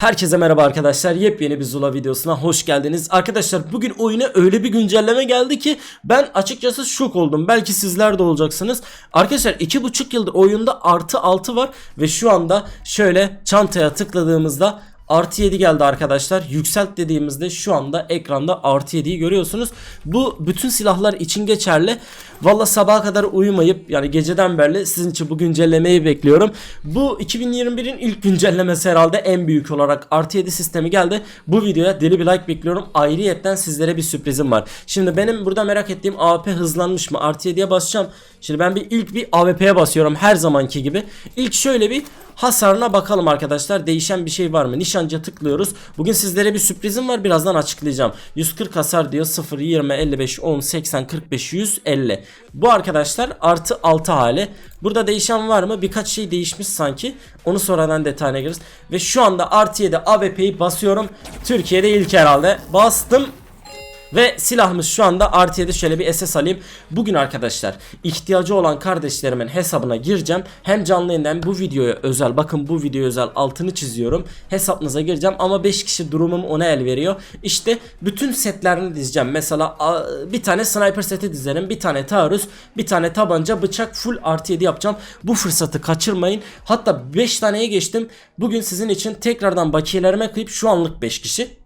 Herkese merhaba arkadaşlar. Yepyeni bir Zula videosuna hoş geldiniz. Arkadaşlar bugün oyuna öyle bir güncelleme geldi ki ben açıkçası şok oldum. Belki sizler de olacaksınız. Arkadaşlar 2,5 yıldır oyunda artı 6 var ve şu anda şöyle çantaya tıkladığımızda Artı 7 geldi arkadaşlar. Yükselt dediğimizde şu anda ekranda artı 7'yi görüyorsunuz. Bu bütün silahlar için geçerli. Valla sabaha kadar uyumayıp yani geceden beri sizin için bu güncellemeyi bekliyorum. Bu 2021'in ilk güncellemesi herhalde en büyük olarak artı 7 sistemi geldi. Bu videoya deli bir like bekliyorum. Ayrıyetten sizlere bir sürprizim var. Şimdi benim burada merak ettiğim AWP hızlanmış mı? Artı 7'ye basacağım. Şimdi ben bir ilk bir AWP'ye basıyorum her zamanki gibi. İlk şöyle bir hasarına bakalım arkadaşlar. Değişen bir şey var mı? Nişancıya tıklıyoruz. Bugün sizlere bir sürprizim var. Birazdan açıklayacağım. 140 hasar diyor. 0, 20, 55, 10, 80, 45, 150. Bu arkadaşlar artı 6 hali. Burada değişen var mı? Birkaç şey değişmiş sanki. Onu sonradan detayına gireriz. Ve şu anda artı 7 AWP'yi basıyorum. Türkiye'de ilk herhalde. Bastım. Ve silahımız şu anda artı 7 şöyle bir SS alayım. Bugün arkadaşlar ihtiyacı olan kardeşlerimin hesabına gireceğim. Hem canlı yayında hem bu videoya özel bakın bu videoya özel altını çiziyorum. Hesabınıza gireceğim ama 5 kişi durumum ona el veriyor. İşte bütün setlerini dizeceğim. Mesela bir tane sniper seti dizerim. Bir tane taarruz, bir tane tabanca, bıçak full artı 7 yapacağım. Bu fırsatı kaçırmayın. Hatta 5 taneye geçtim. Bugün sizin için tekrardan bakiyelerime kıyıp şu anlık 5 kişi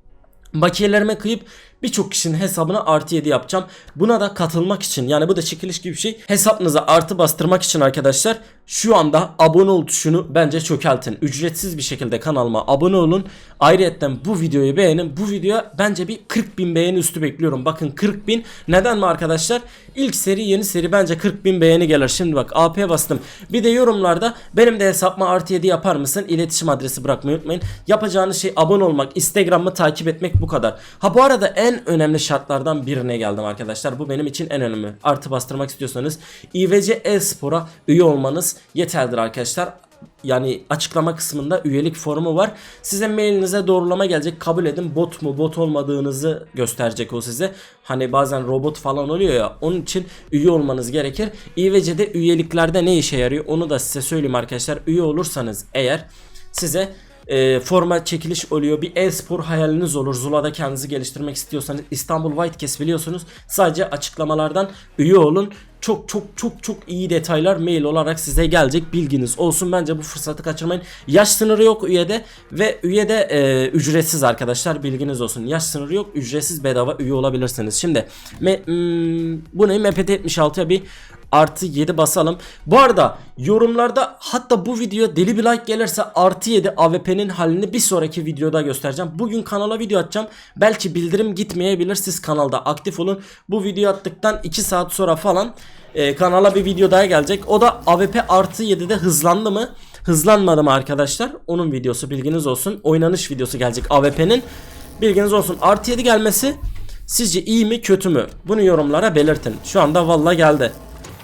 bakiyelerime kıyıp birçok kişinin hesabına artı 7 yapacağım. Buna da katılmak için yani bu da çekiliş gibi bir şey. Hesabınıza artı bastırmak için arkadaşlar şu anda abone ol tuşunu bence çökeltin. Ücretsiz bir şekilde kanalıma abone olun. Ayrıca bu videoyu beğenin. Bu videoya bence bir 40 bin beğeni üstü bekliyorum. Bakın 40 bin. Neden mi arkadaşlar? İlk seri yeni seri bence 40 bin beğeni gelir. Şimdi bak AP bastım. Bir de yorumlarda benim de hesabıma artı 7 yapar mısın? İletişim adresi bırakmayı unutmayın. Yapacağınız şey abone olmak, Instagram'ı takip etmek bu kadar. Ha bu arada en önemli şartlardan birine geldim arkadaşlar. Bu benim için en önemli. Artı bastırmak istiyorsanız İVC e-spora üye olmanız yeterlidir arkadaşlar yani açıklama kısmında üyelik formu var. Size mailinize doğrulama gelecek. Kabul edin. Bot mu bot olmadığınızı gösterecek o size. Hani bazen robot falan oluyor ya. Onun için üye olmanız gerekir. İVC'de üyeliklerde ne işe yarıyor? Onu da size söyleyeyim arkadaşlar. Üye olursanız eğer size e, forma çekiliş oluyor. Bir e-spor hayaliniz olur. Zula'da kendinizi geliştirmek istiyorsanız İstanbul Whitecast biliyorsunuz. Sadece açıklamalardan üye olun. Çok çok çok çok iyi detaylar mail olarak size gelecek bilginiz olsun. Bence bu fırsatı kaçırmayın. Yaş sınırı yok üyede ve üyede e, ücretsiz arkadaşlar bilginiz olsun. Yaş sınırı yok ücretsiz bedava üye olabilirsiniz. Şimdi me, hmm, bu ne MPT 76'ya bir artı 7 basalım. Bu arada yorumlarda hatta bu video deli bir like gelirse artı 7 AWP'nin halini bir sonraki videoda göstereceğim. Bugün kanala video atacağım. Belki bildirim gitmeyebilir. Siz kanalda aktif olun. Bu video attıktan 2 saat sonra falan e, kanala bir video daha gelecek. O da AWP artı 7'de hızlandı mı? Hızlanmadı mı arkadaşlar? Onun videosu bilginiz olsun. Oynanış videosu gelecek AWP'nin. Bilginiz olsun. Artı 7 gelmesi sizce iyi mi kötü mü? Bunu yorumlara belirtin. Şu anda valla geldi.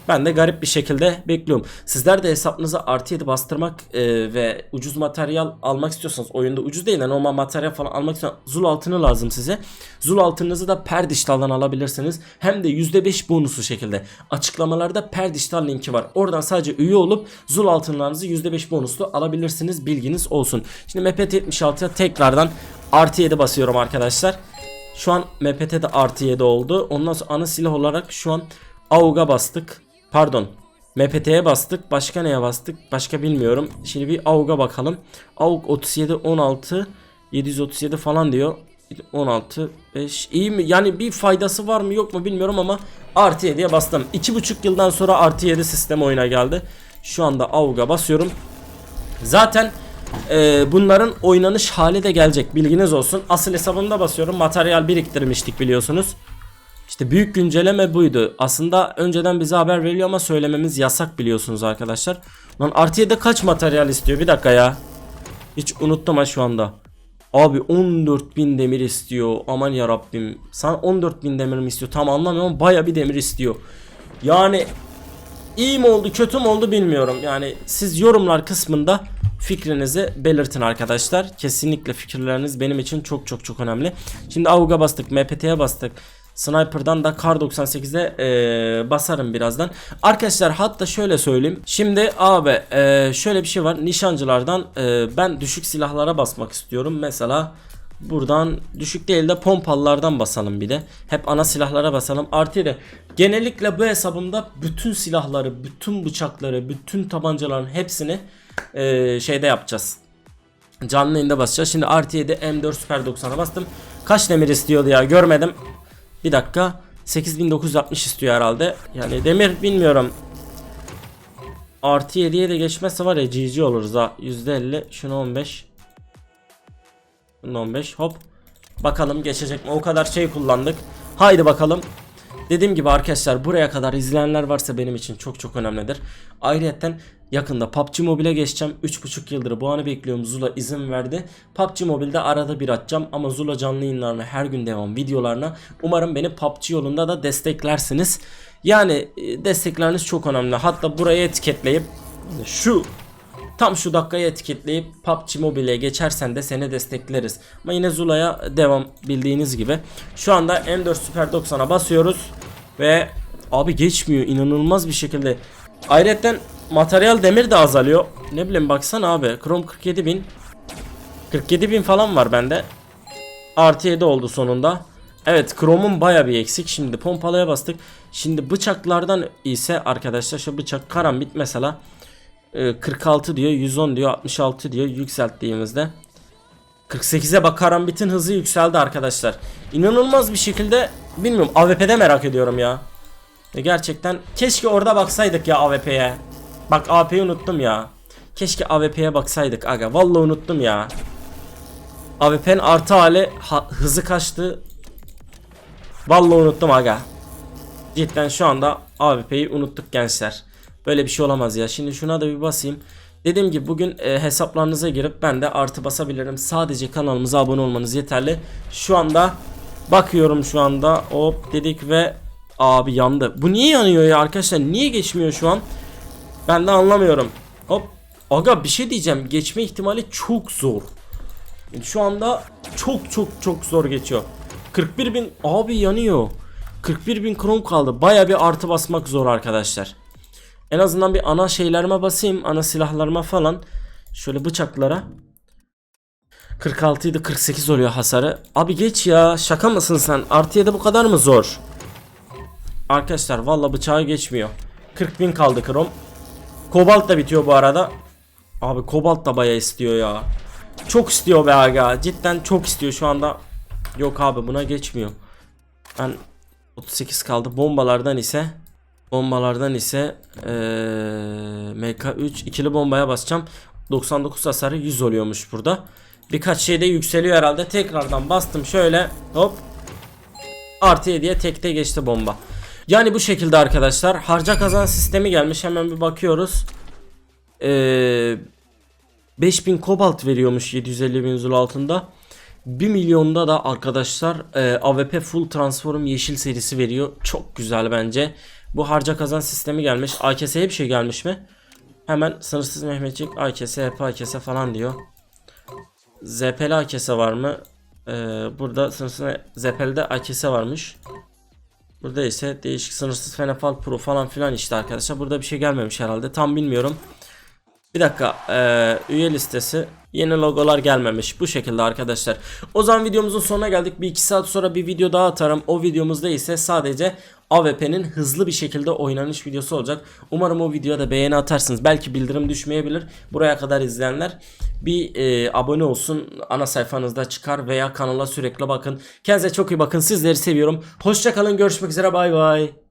Ben de garip bir şekilde bekliyorum. Sizler de hesabınıza artı 7 bastırmak e, ve ucuz materyal almak istiyorsanız oyunda ucuz değil de normal materyal falan almak istiyorsanız Zul altını lazım size. Zul altınızı da Perdiştal'dan alabilirsiniz. Hem de %5 bonuslu şekilde. Açıklamalarda Perdiştal linki var. Oradan sadece üye olup Zul altınlarınızı %5 bonuslu alabilirsiniz. Bilginiz olsun. Şimdi MPT-76'ya tekrardan artı 7 basıyorum arkadaşlar. Şu an MPT'de artı 7 oldu. Ondan sonra ana silah olarak şu an AUG'a bastık. Pardon. MPT'ye bastık. Başka neye bastık? Başka bilmiyorum. Şimdi bir AUG'a bakalım. AUG 37 16 737 falan diyor. 16 5 iyi mi? Yani bir faydası var mı yok mu bilmiyorum ama artı 7'ye bastım. 2,5 yıldan sonra artı 7 sistem oyuna geldi. Şu anda AUG'a basıyorum. Zaten e, bunların oynanış hali de gelecek bilginiz olsun. Asıl hesabımda basıyorum. Materyal biriktirmiştik biliyorsunuz. İşte büyük güncelleme buydu. Aslında önceden bize haber veriliyor ama söylememiz yasak biliyorsunuz arkadaşlar. Lan artı 7'de kaç materyal istiyor? Bir dakika ya. Hiç unuttum ha şu anda. Abi 14.000 demir istiyor. Aman ya Rabbim. Sen 14.000 demir mi istiyor? Tam anlamıyorum baya bir demir istiyor. Yani iyi mi oldu kötü mü oldu bilmiyorum. Yani siz yorumlar kısmında fikrinizi belirtin arkadaşlar. Kesinlikle fikirleriniz benim için çok çok çok önemli. Şimdi AUG'a bastık, MPT'ye bastık. Sniper'dan da Kar 98'e e, basarım birazdan. Arkadaşlar hatta şöyle söyleyeyim. Şimdi abi e, şöyle bir şey var. Nişancılardan e, ben düşük silahlara basmak istiyorum. Mesela buradan düşük değil de pompalılardan basalım bir de. Hep ana silahlara basalım. Artı de genellikle bu hesabımda bütün silahları, bütün bıçakları, bütün tabancaların hepsini e, şeyde yapacağız. Canlı yayında basacağız. Şimdi artı 7 M4 Super 90'a bastım. Kaç demir istiyordu ya görmedim. Bir dakika. 8960 istiyor herhalde. Yani demir bilmiyorum. Artı 7'ye de geçmezse var ya GG oluruz ha. %50 şunu 15. Şunu 15 hop. Bakalım geçecek mi? O kadar şey kullandık. Haydi bakalım. Dediğim gibi arkadaşlar buraya kadar izleyenler varsa benim için çok çok önemlidir. Ayrıca yakında PUBG Mobile'e geçeceğim. 3,5 yıldır bu anı bekliyorum. Zula izin verdi. PUBG Mobile'de arada bir atacağım ama Zula canlı yayınlarına her gün devam videolarına. Umarım beni PUBG yolunda da desteklersiniz. Yani e, destekleriniz çok önemli. Hatta buraya etiketleyip şu Tam şu dakikayı etiketleyip PUBG Mobile'e geçersen de seni destekleriz. Ama yine Zula'ya devam bildiğiniz gibi. Şu anda M4 Super 90'a basıyoruz. Ve abi geçmiyor inanılmaz bir şekilde. Ayrıca materyal demir de azalıyor. Ne bileyim baksana abi. Chrome 47000 47000 falan var bende. Artı 7 oldu sonunda. Evet Chrome'un baya bir eksik. Şimdi pompalıya bastık. Şimdi bıçaklardan ise arkadaşlar şu bıçak karambit mesela e, 46 diyor 110 diyor 66 diyor yükselttiğimizde 48'e bak karambit'in hızı yükseldi arkadaşlar. İnanılmaz bir şekilde bilmiyorum AWP'de merak ediyorum ya. E, gerçekten keşke orada baksaydık ya AWP'ye. Bak AWP'yi unuttum ya. Keşke AWP'ye baksaydık aga. Vallahi unuttum ya. AWP'nin artı hali ha- hızı kaçtı. Vallahi unuttum aga. Cidden şu anda AWP'yi unuttuk gençler. Böyle bir şey olamaz ya. Şimdi şuna da bir basayım. Dediğim gibi bugün e, hesaplarınıza girip ben de artı basabilirim. Sadece kanalımıza abone olmanız yeterli. Şu anda bakıyorum şu anda. Hop dedik ve abi yandı. Bu niye yanıyor ya arkadaşlar? Niye geçmiyor şu an? Ben de anlamıyorum. Hop. Aga bir şey diyeceğim. Geçme ihtimali çok zor. Şu anda çok çok çok zor geçiyor. 41 bin abi yanıyor. 41 bin krom kaldı. Baya bir artı basmak zor arkadaşlar. En azından bir ana şeylerime basayım. Ana silahlarıma falan. Şöyle bıçaklara. 46 idi 48 oluyor hasarı. Abi geç ya şaka mısın sen? Artı 7 bu kadar mı zor? Arkadaşlar valla bıçağı geçmiyor. 40 bin kaldı krom. Kobalt da bitiyor bu arada. Abi kobalt da bayağı istiyor ya. Çok istiyor be aga. Cidden çok istiyor şu anda. Yok abi buna geçmiyor. Ben 38 kaldı. Bombalardan ise bombalardan ise eee, MK3 ikili bombaya basacağım. 99 hasarı 100 oluyormuş burada. Birkaç şeyde yükseliyor herhalde. Tekrardan bastım şöyle. Hop. Artı 7'ye tekte geçti bomba. Yani bu şekilde arkadaşlar. Harca kazan sistemi gelmiş. Hemen bir bakıyoruz. Eee 5000 kobalt veriyormuş 750 bin zul altında. 1 milyonda da arkadaşlar e, AWP full transform yeşil serisi veriyor. Çok güzel bence. Bu harca kazan sistemi gelmiş. AKS'ye bir şey gelmiş mi? Hemen sınırsız Mehmetçik AKS, HP AKS falan diyor. ZP'li AKS var mı? Ee, burada sınırsız ZP'li AKS varmış. Burada ise değişik sınırsız Fenefal Pro falan filan işte arkadaşlar. Burada bir şey gelmemiş herhalde. Tam bilmiyorum. Bir dakika eee, üye listesi yeni logolar gelmemiş bu şekilde arkadaşlar. O zaman videomuzun sonuna geldik. Bir iki saat sonra bir video daha atarım. O videomuzda ise sadece AWP'nin hızlı bir şekilde oynanış videosu olacak. Umarım o videoya da beğeni atarsınız. Belki bildirim düşmeyebilir. Buraya kadar izleyenler bir eee, abone olsun. Ana sayfanızda çıkar veya kanala sürekli bakın. Kendinize çok iyi bakın. Sizleri seviyorum. Hoşçakalın. Görüşmek üzere. Bay bay.